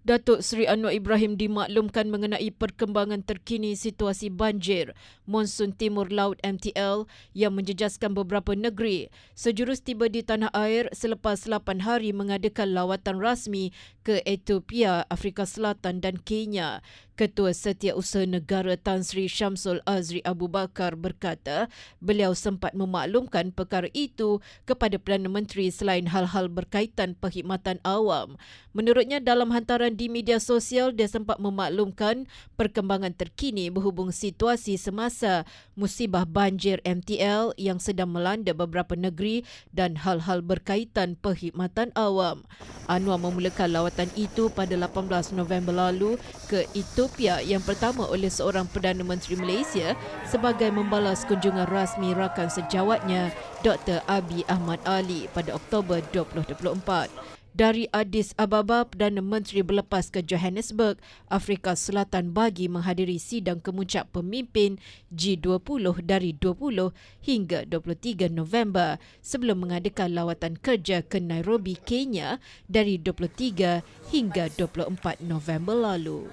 Datuk Seri Anwar Ibrahim dimaklumkan mengenai perkembangan terkini situasi banjir monsun timur laut MTL yang menjejaskan beberapa negeri. Sejurus tiba di tanah air selepas 8 hari mengadakan lawatan rasmi ke Ethiopia, Afrika Selatan dan Kenya. Ketua Setiausaha Negara Tan Sri Syamsul Azri Abu Bakar berkata beliau sempat memaklumkan perkara itu kepada Perdana Menteri selain hal-hal berkaitan perkhidmatan awam. Menurutnya dalam hantaran di media sosial dia sempat memaklumkan perkembangan terkini berhubung situasi semasa musibah banjir MTL yang sedang melanda beberapa negeri dan hal-hal berkaitan perkhidmatan awam. Anwar memulakan lawatan itu pada 18 November lalu ke Ethiopia yang pertama oleh seorang Perdana Menteri Malaysia sebagai membalas kunjungan rasmi rakan sejawatnya Dr. Abi Ahmad Ali pada Oktober 2024 dari Addis Ababa, Perdana Menteri berlepas ke Johannesburg, Afrika Selatan bagi menghadiri sidang kemuncak pemimpin G20 dari 20 hingga 23 November sebelum mengadakan lawatan kerja ke Nairobi, Kenya dari 23 hingga 24 November lalu.